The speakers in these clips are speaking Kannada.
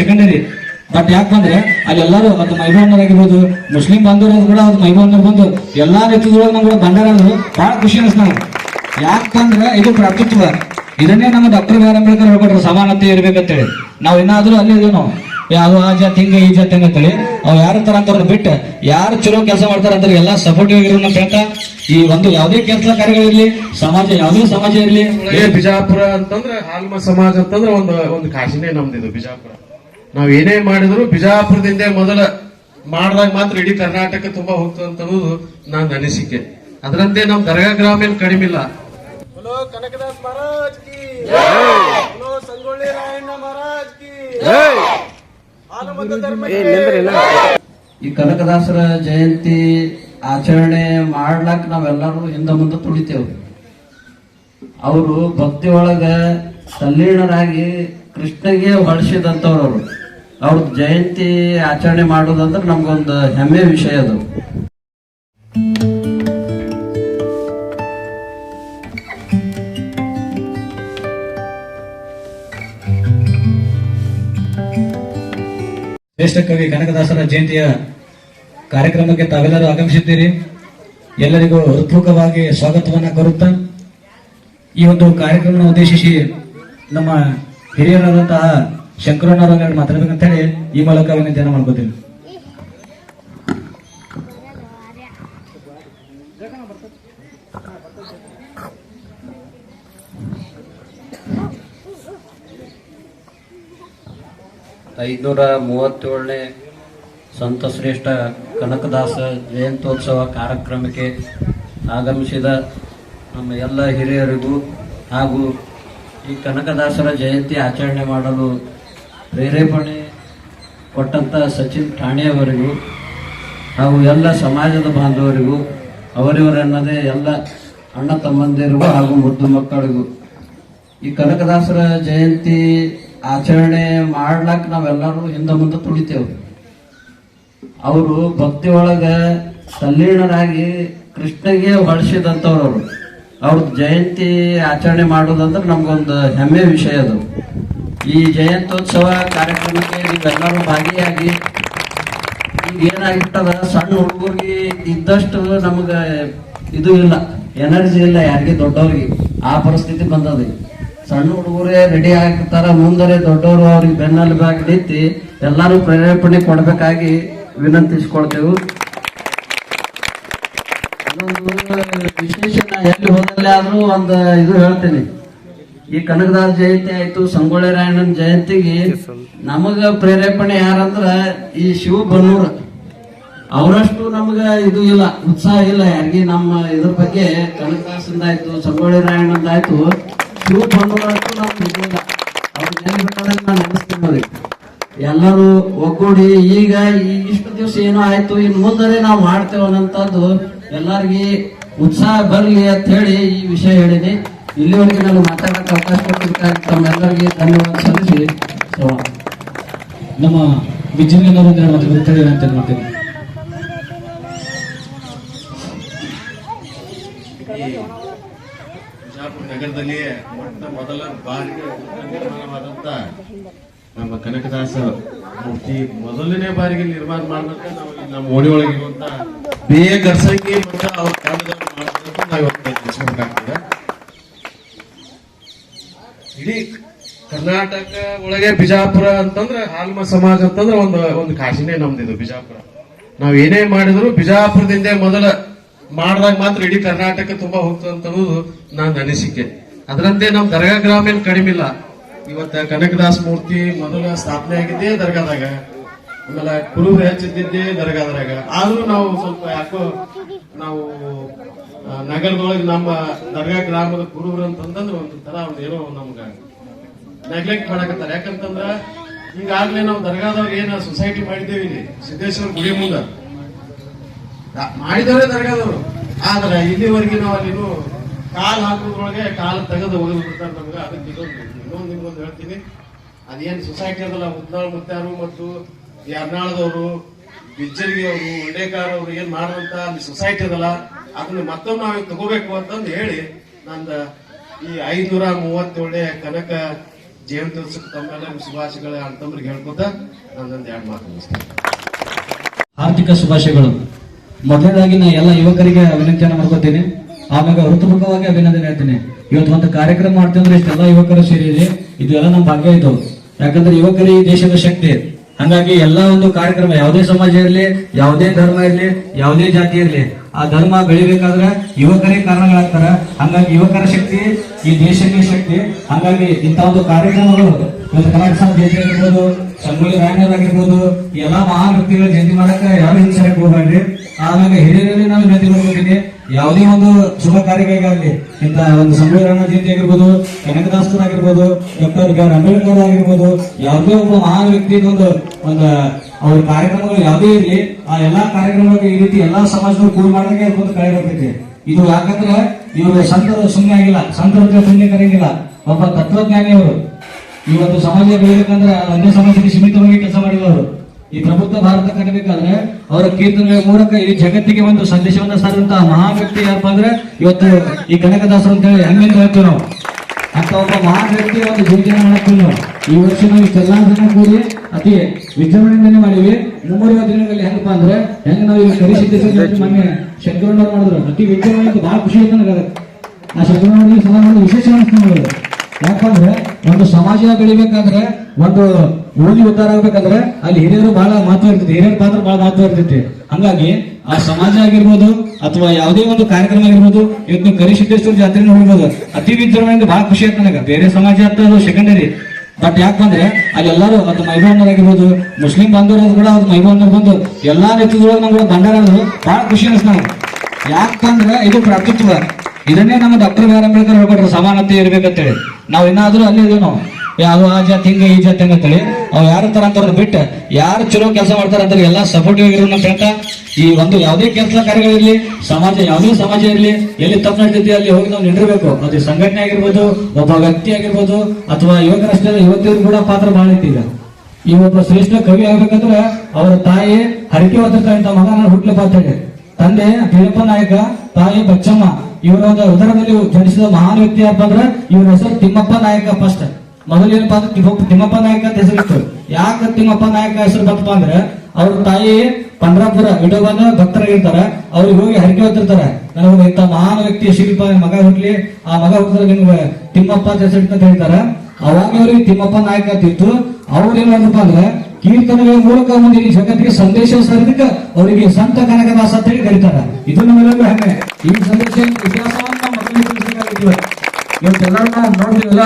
ಸೆಕೆಂಡರಿ ಬಟ್ ಯಾಕಂದ್ರೆ ಅಲ್ಲಿ ಎಲ್ಲರೂ ಅದು ಮೈಬಣ್ಣರಾಗಿರ್ಬೋದು ಮುಸ್ಲಿಂ ಬಾಂಧವರು ಕೂಡ ಅದು ಮೈಬಣ್ಣರು ಬಂದು ಎಲ್ಲಾ ರೀತಿಯೊಳಗೆ ನಮ್ಗೆ ಬಂಡಾರ ಅನ್ನೋದು ಬಹಳ ಖುಷಿ ಅನಿಸ್ ನಾವು ಯಾಕಂದ್ರೆ ಇದು ಭ್ರಾತೃತ್ವ ಇದನ್ನೇ ನಮ್ಮ ಡಾಕ್ಟರ್ ಬಿ ಆರ್ ಅಂಬೇಡ್ಕರ್ ಹೇಳ್ಕೊಟ್ರು, ಸಮಾನತೆ ಇರ್ಬೇಕಂತೇಳಿ. ನಾವು ಇನ್ನಾದ್ರೂ ಅಲ್ಲಿ ಇದೇನು ಯಾವ ಆ ಜಾತಿ ಹಿಂಗೆ, ಈ ಜಾತಿ ಅಂತೇಳಿ ಅವ್ ಯಾರ ತರ ಅಂತ ಬಿಟ್ಟು ಯಾರು ಚಲೋ ಕೆಲಸ ಮಾಡ್ತಾರ ಅಂದ್ರೆ ಎಲ್ಲಾ ಸಪೋರ್ಟಿವ್ ಆಗಿರೋ ನಮ್ಮ ಫ್ರೆಂಡ್ ಈ ಒಂದು ಯಾವುದೇ ಕೆಲಸ ಕಾರ್ಯಗಳಿರ್ಲಿ ಸಮಾಜ, ಯಾವುದೇ ಸಮಾಜ ಇರ್ಲಿ. ಬಿಜಾಪುರ ಅಂತಂದ್ರೆ ಹಾಲ್ಮ ಸಮಾಜ ಅಂತಂದ್ರೆ ಒಂದು ಒಂದು ಕಾಶಿನೇ ನಮ್ದು ಇದು ಬಿಜಾಪುರ. ನಾವು ಏನೇ ಮಾಡಿದ್ರು ಬಿಜಾಪುರದಿಂದ ಮೊದಲ ಮಾಡಿದಾಗ ಮಾತ್ರ ಇಡೀ ಕರ್ನಾಟಕ ತುಂಬಾ ಹೋಗ್ತದಂತ ನನ್ನ ಅನಿಸಿಕೆ. ಅದರಂತೆ ನಮ್ಮ ದರ್ಗಾ ಗ್ರಾಮೀಣ ಕಡಿಮೆ ಇಲ್ಲ. ಈ ಕನಕದಾಸರ ಜಯಂತಿ ಆಚರಣೆ ಮಾಡ್ಲಾಕ್ ನಾವೆಲ್ಲರೂ ಹಿಂದೆ ಮುಂದೆ ತುಳಿತೇವೆ. ಅವರು ಭಕ್ತಿ ಒಳಗ ತಲ್ಲೀನರಾಗಿ ಕೃಷ್ಣಗೆ ಹೊಳಿಸಿದಂಥವ್ರವ್ರು ಅವರು ಅವ್ರ ಜಯಂತಿ ಆಚರಣೆ ಮಾಡೋದಂದ್ರೆ ನಮ್ಗೊಂದು ಹೆಮ್ಮೆ ವಿಷಯ ಅದು. ಶ್ರೇಷ್ಠ ಕವಿ ಕನಕದಾಸರ ಜಯಂತಿಯ ಕಾರ್ಯಕ್ರಮಕ್ಕೆ ತಾವೆಲ್ಲರೂ ಆಗಮಿಸಿದ್ದೀರಿ. ಎಲ್ಲರಿಗೂ ಹೃತ್ಪೂರ್ವಕವಾಗಿ ಸ್ವಾಗತವನ್ನ ಕೋರುತ್ತಾ, ಈ ಒಂದು ಕಾರ್ಯಕ್ರಮವನ್ನು ಉದ್ದೇಶಿಸಿ ನಮ್ಮ ಹಿರಿಯರಾದಂತಹ ಶಂಕರಣ್ಣವರನ್ನ ಮಾತಾಡ್ಬೇಕಂತ ಹೇಳಿ ಈ ಮೂಲಕ ವಿನಂತಿಯನ್ನು ಮಾಡ್ಕೋತೀವಿ ಐದುನೂರ ಮೂವತ್ತೇಳನೇ ಸಂತ ಶ್ರೇಷ್ಠ ಕನಕದಾಸ ಜಯಂತ್ಯೋತ್ಸವ ಕಾರ್ಯಕ್ರಮಕ್ಕೆ ಆಗಮಿಸಿದ ನಮ್ಮ ಎಲ್ಲ ಹಿರಿಯರಿಗೂ ಹಾಗೂ ಈ ಕನಕದಾಸರ ಜಯಂತಿ ಆಚರಣೆ ಮಾಡಲು ಪ್ರೇರೇಪಣೆ ಕೊಟ್ಟಂತ ಸಚಿನ್ ಠಾಣೆಯವರಿಗೂ ಹಾಗೂ ಎಲ್ಲ ಸಮಾಜದ ಬಾಂಧವರಿಗೂ ಅವರಿವರನ್ನದೇ ಎಲ್ಲ ಅಣ್ಣ ತಮ್ಮಂದಿರು ಹಾಗೂ ಮುದ್ದು ಮಕ್ಕಳಿಗೂ. ಈ ಕನಕದಾಸರ ಜಯಂತಿ ಆಚರಣೆ ಮಾಡ್ಲಾಕ ನಾವೆಲ್ಲರೂ ಹಿಂದ ಮುಂದೆ ತುಳಿತೇವೆ. ಅವರು ಭಕ್ತಿ ಒಳಗ ತಲ್ಲೀನರಾಗಿ ಕೃಷ್ಣಗೆ ಹೊಳಿಸಿದಂಥವ್ರು ಅವರು. ಅವ್ರ ಜಯಂತಿ ಆಚರಣೆ ಮಾಡೋದಂದ್ರೆ ನಮ್ಗೊಂದು ಹೆಮ್ಮೆ ವಿಷಯ ಅದು. ಈ ಜಯಂತ್ಯೋತ್ಸವ ಕಾರ್ಯಕ್ರಮಕ್ಕೆ ನೀವೆಲ್ಲರೂ ಭಾಗಿಯಾಗಿ ಈಗ ಏನಾಗಿರ್ತದ ಸಣ್ಣ ಹುಡುಗರಿಗೆ ಇದ್ದಷ್ಟು ನಮಗೆ ಇದು ಇಲ್ಲ, ಎನರ್ಜಿ ಇಲ್ಲ ಯಾರಿಗೆ ದೊಡ್ಡವ್ರಿಗೆ. ಆ ಪರಿಸ್ಥಿತಿ ಬಂದದ. ಸಣ್ಣ ಹುಡುಗರೇ ರೆಡಿ ಆಗಿರ್ತಾರ, ಮುಂದರೆ ದೊಡ್ಡವರು ಅವ್ರಿಗೆ ಬೆನ್ನಲ್ಲಿ ಬಾಗಿ ನಿಂತಿ ಎಲ್ಲಾರು ಪ್ರೇರೇಪಣೆ ಕೊಡಬೇಕಾಗಿ ವಿನಂತಿಸ್ಕೊಳ್ತೇವೆ. ವಿಶೇಷ ಎಲ್ಲಿ ಹೋದಲ್ಲಿ ಆದ್ರೂ ಒಂದು ಇದು ಹೇಳ್ತೇನೆ. ಈ ಕನಕದಾಸ ಜಯಂತಿ ಆಯ್ತು, ಸಂಗೊಳ್ಳಿ ರಾಯಣ್ಣನ ಜಯಂತಿಗೆ ನಮಗ ಪ್ರೇರೇಪಣೆ ಯಾರಂದ್ರ ಈ ಶಿವ ಬನ್ನೂರ. ಅವರಷ್ಟು ನಮಗ ಇದು ಇಲ್ಲ, ಉತ್ಸಾಹ ಇಲ್ಲ ಯಾರಿಗೆ. ನಮ್ಮ ಇದ್ರ ಬಗ್ಗೆ ಕನಕದಾಸಂದ ಆಯ್ತು, ಸಂಗೊಳ್ಳಿ ರಾಯಣ್ಣಂದ ಆಯ್ತು, ಶಿವ ಬನ್ನೂರಷ್ಟು ನಮ್ಗೆ ಇದಿಲ್ಲ ಅವ್ರ ನಾನು. ಎಲ್ಲರೂ ಒಗ್ಗೂಡಿ, ಈಗ ಇಷ್ಟು ದಿವಸ ಏನೋ ಆಯ್ತು ಇನ್ ಮುಂದೆ ನಾವು ಮಾಡ್ತೇವೆ ಅನ್ನೋಂಥದ್ದು ಎಲ್ಲರಿಗೆ ಉತ್ಸಾಹ ಬರಲಿ ಅಂತ ಹೇಳಿ ಈ ವಿಷಯ ಹೇಳಿನಿ ಇಲ್ಲಿವರೆಗೆ ನಾನು ಮಾತಾಡಕ್ಕೆ ಅವಕಾಶ ಕೊಟ್ಟಿದ್ದಕ್ಕಾಗಿ ತಮ್ಮೆಲ್ಲರಿಗೆ ಧನ್ಯವಾದ ಸಲ್ಲಿಸಿ. ಸೊ ನಮ್ಮ ವಿಜಯನಗರ ಮಾತು ಮಾತಾಡಿ ಅಂತ ಮಾಡ್ತೀನಿ. ನಗರದಲ್ಲಿ ಮೊಟ್ಟ ಮೊದಲ ಬಾರಿಗೆ ನಿರ್ಮಾಣವಾದಂತ ನಮ್ಮ ಕನಕದಾಸ ಮೂರ್ತಿ ಮೊದಲನೇ ಬಾರಿಗೆ ನಿರ್ಮಾಣ ಇಲ್ಲಿ ನಮ್ಮ ಓಡಿ ಒಳಗಿರುವಂತ ಬೇಗ ಗರ್ಸಂಗಿ ಮತ್ತು ಅವ್ರ ಕಾಲದಲ್ಲಿ ಮಾಡೋದಂತ ನಾವು ಇವತ್ತು ಇಡೀ ಕರ್ನಾಟಕ ಒಳಗೆ ಬಿಜಾಪುರ ಅಂತಂದ್ರೆ ಹಾಲ್ಮ ಸಮಾಜ ಅಂತಂದ್ರೆ ಒಂದು ಒಂದು ಕಾಶಿನೇ ನಮ್ದಿದು ಬಿಜಾಪುರ. ನಾವ್ ಏನೇ ಮಾಡಿದ್ರು ಬಿಜಾಪುರದಿಂದ ಮೊದಲ ಮಾಡಿದಾಗ ಮಾತ್ರ ಇಡೀ ಕರ್ನಾಟಕ ತುಂಬಾ ಹೋಗ್ತದಂತ ನನ್ನ ಅನಿಸಿಕೆ. ಅದರಂತೆ ನಮ್ ದರ್ಗಾ ಗ್ರಾಮ ಏನ್ ಕಡಿಮೆ ಇಲ್ಲ. ಇವತ್ತ ಕನಕದಾಸ್ ಮೂರ್ತಿ ಮೊದಲ ಸ್ಥಾಪನೆ ಆಗಿದ್ದೇ ದರ್ಗಾದಾಗ. ಆಮೇಲೆ ಕುರುಬರು ಹೆಚ್ಚಿದ್ದಿದ್ದೇ ದರ್ಗಾದಾಗ. ಆದ್ರೂ ನಾವು ಸ್ವಲ್ಪ ಯಾಕೋ ನಾವು ನಗರದೊಳಗೆ ನಮ್ಮ ದರ್ಗಾ ಗ್ರಾಮದ ಗುರುಗಳು ಅಂತಂದ್ರೆ ಒಂದು ತರ ಒಂದು ಏನೋ ನಮ್ಗ ನೆಗ್ಲೆಕ್ಟ್ ಮಾಡಕತ್ತಾರ. ಯಾಕಂತಂದ್ರ ಈಗಾಗಲೇ ನಾವು ದರ್ಗಾದವ್ರಿಗೆ ಏನ ಸೊಸೈಟಿ ಮಾಡಿದ್ದೇವೆ ಇಲ್ಲಿ, ಸಿದ್ದೇಶ್ವರ ಗುಡಿ ಮುಂದ. ಮಾಡಿದವರೇ ದರ್ಗಾದವರು. ಆದ್ರೆ ಇಲ್ಲಿವರೆಗೆ ನಾವು ಅಲ್ಲಿನೂ ಕಾಲ್ ಹಾಕೋದ್ರೊಳಗೆ ಕಾಲ್ ತೆಗೆದು ಒಗೆದು ಬಿಡ್ತಾರೆ ನಮ್ಗೆ. ಅದಕ್ಕೆ ಇದೊಂದು, ಇನ್ನೊಂದು ನಿಮ್ಗೊಂದು ಹೇಳ್ತೀನಿ. ಅದೇನು ಸೊಸೈಟಿ ಅದಲ್ಲ ಉದ್ನಾಳ್ ಮುತ್ತಾರು ಮತ್ತು ಯರ್ನಾಳದವರು ಬಿಜ್ಜರಿಗೆ ಅವರು ಉಂಡೇಕಾರ್ ಅವರು ಏನ್ ಮಾಡುವಂತ ಅಲ್ಲಿ ಸೊಸೈಟಿ ಅದಲ್ಲ ಅದನ್ನ ಮತ್ತೊಮ್ಮೆ ನಾವು ತಗೋಬೇಕು ಅಂತಂದು ಹೇಳಿ ನಂದ ಈ ಐನೂರ ಮೂವತ್ತೇಳನೇ ಕನಕ ಜಯಂತಿ ಉತ್ಸವ ತಮ್ಮೆಲ್ಲ ಶುಭಾಶಯಗಳ ಅಂತಂದ್ರೆ ಹೇಳ್ಕೊತ ನನ್ನೊಂದು ಎರಡು ಮಾತು ಮುಗಿಸ್ತೇನೆ. ಆರ್ಥಿಕ ಶುಭಾಶಯಗಳು. ಮೊದಲನೇದಾಗಿ ನಾ ಎಲ್ಲ ಯುವಕರಿಗೆ ಅಭಿನಂದನೆ ಮಾಡ್ಕೋತೀನಿ. ಆಮ್ಯಾಗ ಋತುಮುಖವಾಗಿ ಅಭಿನಂದನೆ ಹೇಳ್ತೀನಿ. ಇವತ್ತು ಒಂದು ಕಾರ್ಯಕ್ರಮ ಮಾಡ್ತೀವಿ ಅಂದ್ರೆ ಇಷ್ಟೆಲ್ಲ ಯುವಕರು ಸೇರಿದೆ ಇದು ಎಲ್ಲ ನಮ್ಮ ಭಾಗ್ಯ ಇದು. ಯಾಕಂದ್ರೆ ಯುವಕರು ಈ ದೇಶದ ಶಕ್ತಿ. ಹಂಗಾಗಿ ಎಲ್ಲ ಒಂದು ಕಾರ್ಯಕ್ರಮ ಯಾವುದೇ ಸಮಾಜ ಇರಲಿ, ಯಾವುದೇ ಧರ್ಮ ಇರಲಿ, ಯಾವುದೇ ಜಾತಿ ಇರಲಿ ಆ ಧರ್ಮ ಬೆಳಿಬೇಕಾದ್ರೆ ಯುವಕರೇ ಕಾರಣಗಳಾಗ್ತಾರೆ. ಹಂಗಾಗಿ ಯುವಕರ ಶಕ್ತಿ, ಈ ದೇಶಕ್ಕೆ ಶಕ್ತಿ, ಹಂಗಾಗಿ ಇಂಥ ಒಂದು ಕಾರ್ಯಕ್ರಮಗಳು ಇವತ್ತು ಸಂಘ ಜಯಂತಿ ಆಗಿರ್ಬೋದು, ಸಂಗೊಳ್ಳಿ ರಾಯಣ್ಣ ಆಗಿರ್ಬೋದು ಎಲ್ಲಾ ಮಹಾನ್ ವ್ಯಕ್ತಿಗಳ ಜಯಂತಿ ಮಾಡಕ್ಕೆ ಯಾರು ಹಿಂಸೆ ಹೋಗ್ಬೇಡ್ರಿ? ಆಮೇಲೆ ಹಿರಿಯರಲ್ಲಿ ನಾವು ಜಯಂತಿ ಮಾಡ್ಕೊತೀನಿ. ಯಾವುದೇ ಒಂದು ಶುಭ ಕಾರ್ಯಕ್ಕಾಗಲಿ ಇಂಥ ಒಂದು ಸಂಗೊಳ್ಳಿ ರಾಯಣ್ಣ ಜಯಂತಿ ಆಗಿರ್ಬೋದು ಕನಕದಾಸರಾಗಿರ್ಬೋದು ಡಾಕ್ಟರ್ ಬಿ ಆರ್ ಅಂಬೇಡ್ಕರ್ ಆಗಿರ್ಬೋದು, ಯಾವುದೇ ಒಬ್ಬ ಮಹಾನ್ ವ್ಯಕ್ತಿ ಒಂದು ಒಂದು ಅವ್ರ ಕಾರ್ಯಕ್ರಮಗಳು ಯಾವುದೇ ಇರಲಿ, ಆ ಎಲ್ಲಾ ಕಾರ್ಯಕ್ರಮಗಳಿಗೆ ಈ ರೀತಿ ಎಲ್ಲಾ ಸಮಾಜದವ್ರು ಕೂಲ್ ಮಾಡಿದಾಗ ಒಂದು ಕಳೆ ಇದು ಯಾಕಂದ್ರೆ ಇವರು ಸಂತರು ಸುಮ್ಮನೆ ಆಗಿಲ್ಲ, ಸಂತರ ಸುಮ್ಮನೆ ಕರೆಯಂಗಿಲ್ಲ ಒಬ್ಬ ತತ್ವಜ್ಞಾನಿ ಅವರು ಇವತ್ತು ಸಮಾಜ ಬೆಳಿಬೇಕಂದ್ರೆ ಒಂದೇ ಸಮಾಜಕ್ಕೆ ಸೀಮಿತವಾಗಿ ಕೆಲಸ ಮಾಡಿದವರು. ಈ ಪ್ರಬುದ್ಧ ಭಾರತ ಕಟ್ಟಬೇಕಾದ್ರೆ ಅವರ ಕೀರ್ತನೆಗಳ ಮೂಲಕ ಈ ಜಗತ್ತಿಗೆ ಒಂದು ಸಂದೇಶವನ್ನ ಸಾರುವಂತಹ ಮಹಾ ವ್ಯಕ್ತಿ ಯಾರಪ್ಪ ಅಂದ್ರೆ ಇವತ್ತು ಈ ಕನಕದಾಸರು ಅಂತ ಹೇಳಿ ಹೆಮ್ಮೆಯಿಂದ ಹೇಳ್ತೀವಿ ನಾವು. ಅಂತ ಒಬ್ಬ ಮಹಾ ವ್ಯಕ್ತಿ ಒಂದು ಜೀವನ ಮಾಡ್ತೀವಿ ನಾವು. ಈ ವರ್ಷ ನಾವು ಇಷ್ಟೆಲ್ಲಾ ಜನ ಕೂಡಿ ಅತಿ ವಿಜೃಂಭಣೆಯಿಂದನೇ ಮಾಡಿವಿ ಮುಂಬರುವ ದಿನಗಳಲ್ಲಿ ಹೆಂಗಪ್ಪ ಅಂದ್ರೆ ಹೆಂಗ್ ನಾವು ಈಗ ಕರಿಸಿದ್ದೇವೆ ಮೊನ್ನೆ ಶಂಕರಣ್ಣ ಮಾಡಿದ್ರು. ಅತಿ ವಿಜೃಂಭಣೆ ಬಹಳ ಖುಷಿ ಆಯ್ತು ನನಗೆ. ಆ ಶಂಕರಣ್ಣ ಮಾಡೋದು ವಿಶೇಷ ಅನಿಸ್ತು ಯಾಕಂದ್ರೆ ಒಂದು ಸಮಾಜ ಬೆಳಿಬೇಕಾದ್ರೆ ಒಂದು ಊರಿ ಉದ್ಧಾರ ಆಗ್ಬೇಕಂದ್ರೆ ಅಲ್ಲಿ ಹಿರಿಯರು ಬಹಳ ಮಹತ್ವ ಇರ್ತೈತಿ. ಹಿರಿಯರ ಪಾತ್ರ ಬಹಳ ಮಹತ್ವ ಇರ್ತೈತಿ. ಹಂಗಾಗಿ ಆ ಸಮಾಜ ಆಗಿರ್ಬೋದು ಅಥವಾ ಯಾವುದೇ ಒಂದು ಕಾರ್ಯಕ್ರಮ ಆಗಿರ್ಬೋದು, ಇವತ್ತು ನೀವು ಕರಿಸಿದ್ದೇಶ್ವರ ಜಾತ್ರೆ ನೋಡ್ಬೋದು, ಅತಿ ವಿಜೃಂಭಣೆಯಿಂದ ಬಹಳ ಖುಷಿ ಆಯ್ತು ನನಗೆ ಬೇರೆ ಸಮಾಜ ಅಂತ ಅದು ಸೆಕೆಂಡರಿ ಬಟ್ ಯಾಕಂದ್ರೆ ಅಲ್ಲಿ ಎಲ್ಲರೂ ಅದು ಆಗಿರ್ಬೋದು, ಮುಸ್ಲಿಂ ಬಾಂಧವರು ಕೂಡ ಅದು ಮೈಬಾಬನವ್ರು ಬಂದು ಎಲ್ಲಾ ನೆತ್ತದೊಳಗೆ ನಮ್ಗೆ ಭಂಡಾರ ಬಹಳ ಖುಷಿ ಅನಿಸ್ತು ನಾವು ಯಾಕಂದ್ರೆ ಇದು ಪ್ರಾಪ್ತಿತ್ವ ಇದನ್ನೇ ನಮ್ಮ ಡಾಕ್ಟರ್ ಬಿ ಆರ್ ಅಂಬೇಡ್ಕರ್ ಹೇಳ್ಕೊಟ್ರು, ಸಮಾನತೆ ಇರ್ಬೇಕಂತೇಳಿ. ನಾವು ಇನ್ನಾದ್ರೂ ಅಲ್ಲಿ ಇದೀವಿ ನಾವು. ಯಾವ ಆ ಜಾತಿ ಹಿಂಗ, ಈ ಜಾತಿ ಅಂತೇಳಿ. ಅವ್ ಯಾರ ತರ ಅಂತ ಬಿಟ್ಟು ಯಾರು ಚಲೋ ಕೆಲಸ ಮಾಡ್ತಾರ ಅಂತ ಎಲ್ಲಾ ಸಪೋರ್ಟಿವ್ ಆಗಿರೋ ಅಂತ ಹೇಳ್ತಾ ಈ ಒಂದು ಯಾವುದೇ ಕೆಲಸ ಕಾರ್ಯಗಳಿರ್ಲಿ ಸಮಾಜ ಯಾವುದೇ ಸಮಾಜ ಇರಲಿ, ಎಲ್ಲಿ ತಪ್ಪು ಅಲ್ಲಿ ಹೋಗಿ ನಾವು ನಿಂದಿರಬೇಕು. ಅದು ಸಂಘಟನೆ ಆಗಿರ್ಬೋದು, ಒಬ್ಬ ವ್ಯಕ್ತಿ ಆಗಿರ್ಬೋದು, ಅಥವಾ ಯುವಕರಷ್ಟೇ ಯುವತಿಯರು ಕೂಡ ಪಾತ್ರ ಬಹಳ ಐತಿ ಈಗ. ಈ ಒಬ್ಬ ಶ್ರೇಷ್ಠ ಕವಿ ಆಗ್ಬೇಕಂದ್ರೆ ಅವರ ತಾಯಿ ಹರಕೆ ಹೊತ್ತಿರ್ತಾರೆ ಅಂತ ನಾನು ಹುಟ್ಟಲು ಅಂತ ತಂದೆ ಬೀರಪ್ಪ ನಾಯಕ, ತಾಯಿ ಬಚ್ಚಮ್ಮ, ಇವರ ಉದರದಲ್ಲಿ ಜನಿಸಿದ ಮಹಾನ್ ವ್ಯಕ್ತಿ ಯಾರಪ್ಪ ಅಂದ್ರೆ, ಇವರ ಹೆಸರು ತಿಮ್ಮಪ್ಪ ನಾಯಕ ಫಸ್ಟ್ ಮೊದಲು ಏನಪ್ಪಾ ಅಂದ್ರೆ ತಿಮ್ಮ- ತಿಮ್ಮಪ್ಪ ನಾಯಕ ಅಂತ ಹೆಸರಿತ್ತು. ಯಾಕೆ ತಿಮ್ಮಪ್ಪ ನಾಯಕ ಹೆಸರು ಬಂತಪ್ಪ ಅಂದ್ರೆ ಅವ್ರ ತಾಯಿ ಪಂಡ್ರಾಪುರ ವಿಡೋಬಾನ ಭಕ್ತರಾಗಿರ್ತಾರ ಅವ್ರಿಗೆ ಹೋಗಿ ಹರಕೆ ಹೊತ್ತಿರ್ತಾರ. ನನಗೆ ಇಂಥ ಮಹಾನ್ ವ್ಯಕ್ತಿ ಶಿಲ್ಪ ಮಗ ಹುಟ್ಲಿ, ಆ ಮಗ ಹುಟ್ಟಿದ್ರೆ ನಿಮ್ಗೆ ತಿಮ್ಮಪ್ಪ ಅಂತ ಹೆಸರಿತ್ತು ಅಂತ ಹೇಳ್ತಾರ. ಅವಾಗ ಅವ್ರಿಗೆ ತಿಮ್ಮಪ್ಪ ನಾಯಕ ಅಂತಿತ್ತು. ಅವ್ರು ಏನ್ ಮಾಡಿದ್ರಪ್ಪ ಅಂದ್ರೆ, ಕೀರ್ತನೆಗಳ ಮೂಲಕ ಮುಂದೆ ಈ ಜಗತ್ತಿಗೆ ಸಂದೇಶ ಸಾರಿದಕ್ಕೆ ಅವರಿಗೆ ಸಂತ ಕನಕದಾಸ ಅಂತ ಹೇಳಿ ಕರೀತಾರ. ಇದು ನಮ್ಮೆಲ್ಲರಿಗೂ ಹೆಮ್ಮೆ. ಈ ಸಂದೇಶ ಇತಿಹಾಸವನ್ನು ಮಕ್ಕಳಿಗೆ ಇವತ್ತೆಲ್ಲರೂ ನಾವು ನೋಡ್ತೀವಿ ಅಲ್ಲ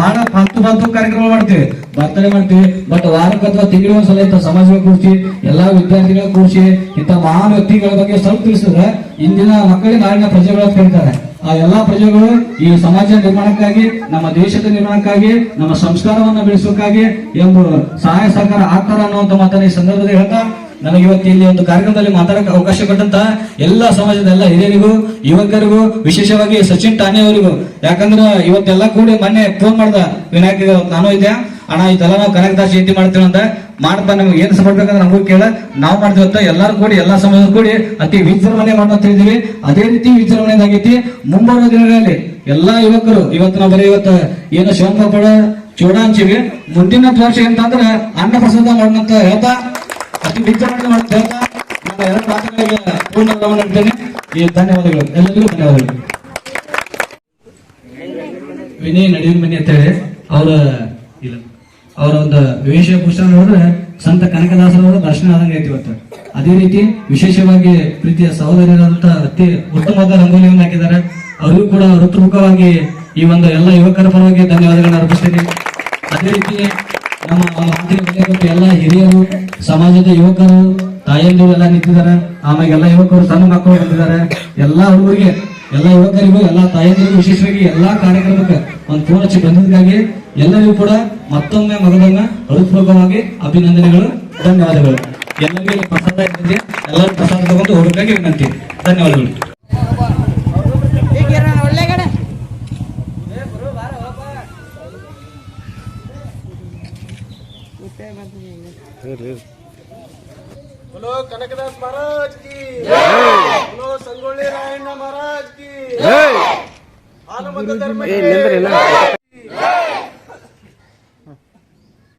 ಬಹಳ ಫಾಲ್ತು ಫಾಲ್ತು ಕಾರ್ಯಕ್ರಮ ಮಾಡ್ತೀವಿ. ಬರ್ತಡೇ ಮಾಡ್ತೀವಿ. ಬಟ್ ವಾರಕ್ಕೆ ಅಥವಾ ತಿಂಗಳಿಗೆ ಒಂದ್ಸಲ ಇಂಥ ಸಮಾಜಗಳು ಕೂರಿಸಿ, ಎಲ್ಲಾ ವಿದ್ಯಾರ್ಥಿಗಳ ಕೂರಿಸಿ, ಇಂಥ ಮಹಾನ್ ವ್ಯಕ್ತಿಗಳ ಬಗ್ಗೆ ಸ್ವಲ್ಪ ತಿಳಿಸಿದ್ರೆ ಇಂದಿನ ಮಕ್ಕಳಿಗೆ ನಾಳಿನ ಪ್ರಜೆಗಳು ಅಂತ ಕರೀತಾರೆ ಆ ಎಲ್ಲಾ ಪ್ರಜೆಗಳು ಈ ಸಮಾಜ ನಿರ್ಮಾಣಕ್ಕಾಗಿ, ನಮ್ಮ ದೇಶದ ನಿರ್ಮಾಣಕ್ಕಾಗಿ, ನಮ್ಮ ಸಂಸ್ಕಾರವನ್ನ ಬೆಳೆಸೋಕ್ಕಾಗಿ ಎಂಬ ಸಹಾಯ ಸಹಕಾರ ಆಗ್ತಾರ ಅನ್ನುವಂತ ಮಾತನ್ನ ಈ ಸಂದರ್ಭದಲ್ಲಿ ಹೇಳ್ತಾ ನನಗೆ ಇವತ್ತು ಇಲ್ಲಿ ಒಂದು ಕಾರ್ಯಕ್ರಮದಲ್ಲಿ ಮಾತಾಡಕ್ಕೆ ಅವಕಾಶ ಕೊಟ್ಟಂತ ಎಲ್ಲ ಸಮಾಜದ ಎಲ್ಲ ಹಿರಿಯರಿಗೂ, ಯುವಕರಿಗೂ, ವಿಶೇಷವಾಗಿ ಸಚಿನ್ ಠಾಣೆ ಅವರಿಗೂ. ಯಾಕಂದ್ರೆ ಇವತ್ತೆಲ್ಲ ಕೂಡಿ ಮೊನ್ನೆ ಫೋನ್ ಮಾಡ್ದ ವಿನಾಯಕ ನಾನು ಇದ್ದೆ. ಅಣ್ಣ, ಇದೆಲ್ಲ ನಾವು ಕನಕದಾಸ ಜಯಂತಿ ಮಾಡ್ತೀವಿ ಅಂತ ಮಾಡ್ತಾ ನಮ್ಗೆ ಏನ್ ಸಪೋರ್ಟ್ ಬೇಕಂದ್ರೆ ನಮಗೂ ಕೇಳ. ನಾವು ಮಾಡ್ತೀವಿ ಅಂತ ಎಲ್ಲಾರು ಕೂಡಿ, ಎಲ್ಲಾ ಸಮಾಜ ಕೂಡಿ ಅತಿ ವಿಜೃಂಭಣೆ ಮಾಡೋಂತ ಹೇಳಿದೀವಿ ಅದೇ ರೀತಿ ವಿಜೃಂಭಣೆ ಆಗೈತಿ. ಮುಂಬರುವ ದಿನಗಳಲ್ಲಿ ಎಲ್ಲಾ ಯುವಕರು, ಇವತ್ತು ನಾವು ಬರೀ ಇವತ್ತು ಏನು ಶಿವಮೊಗ್ಗ ಚೂಡ ಅಂತೀವಿ ಮುಂದಿನ ವರ್ಷ ಅಂತಂದ್ರೆ ಅನ್ನ ಪ್ರಸಾದ ಮಾಡೋಣಂತ ಹೇಳ್ತಾ ಅತಿ ಮಾಡ್ತಾ ಹೇಳ್ತಾ ನನ್ನ ಈ ಧನ್ಯವಾದಗಳು. ಎಲ್ಲರಿಗೂ ಧನ್ಯವಾದಗಳು. ವಿನಯ್ ನಡುವಿನ ಮನೆ ಅಂತ ಹೇಳಿ ಅವರ, ಇಲ್ಲ. ಅವರ ಒಂದು ವೇಷಭೂಷಣ ನೋಡಿದ್ರೆ ಸಂತ ಕನಕದಾಸರವರ ದರ್ಶನ ಆದಂಗೆ ಐತಿ ಇವತ್ತು. ಅದೇ ರೀತಿ ವಿಶೇಷವಾಗಿ ಪ್ರೀತಿಯ ಸಹೋದರಿಯಾದಂತ ಅತಿ ಉತ್ತಮವಾದ ರಂಗೋಲಿಯನ್ನು ಹಾಕಿದ್ದಾರೆ. ಅವರಿಗೂ ಕೂಡ ಋತುಮುಖವಾಗಿ ಈ ಒಂದು ಎಲ್ಲ ಯುವಕರ ಪರವಾಗಿ ಧನ್ಯವಾದಗಳನ್ನು ಅರ್ಪಿಸ್ತೀನಿ. ಅದೇ ರೀತಿ ನಮ್ಮ ಮಂತ್ರಿ ಎಲ್ಲ ಹಿರಿಯರು, ಸಮಾಜದ ಯುವಕರು ತಾಯಂದಿರು ಎಲ್ಲ ನಿಂತಿದ್ದಾರೆ. ಆಮೇಲೆ ಎಲ್ಲ ಯುವಕರು, ಸಣ್ಣ ಮಕ್ಕಳು ಬಂದಿದ್ದಾರೆ ಎಲ್ಲಾ ಹುಡುಗರಿಗೆ ಎಲ್ಲ ಯುವಕರಿಗೂ, ಎಲ್ಲ ತಾಯಂದಿರಿಗೂ ವಿಶೇಷವಾಗಿ ಎಲ್ಲಾ ಕಾರ್ಯಕ್ರಮಕ್ಕೆ ಒಂದು ಪೂರ್ಣ ಬಂದಿದ್ದಕ್ಕಾಗಿ ಎಲ್ಲರಿಗೂ ಕೂಡ ಮತ್ತೊಮ್ಮೆ ಮಗದನ್ನ ಹೃತ್ಪೂರ್ವಕವಾಗಿ ಅಭಿನಂದನೆಗಳು, ಧನ್ಯವಾದಗಳು. ಎಲ್ಲರಿಗೂ ಪ್ರಸಾದ ಎಲ್ಲರೂ ಪ್ರಸಾದ ತಗೊಂಡು ಹೋಗಬೇಕಾಗಿ ವಿನಂತಿ. ಧನ್ಯವಾದಗಳು. बोलो कनकदास महाराज की बोलो संगोले रायण्णा महाराज की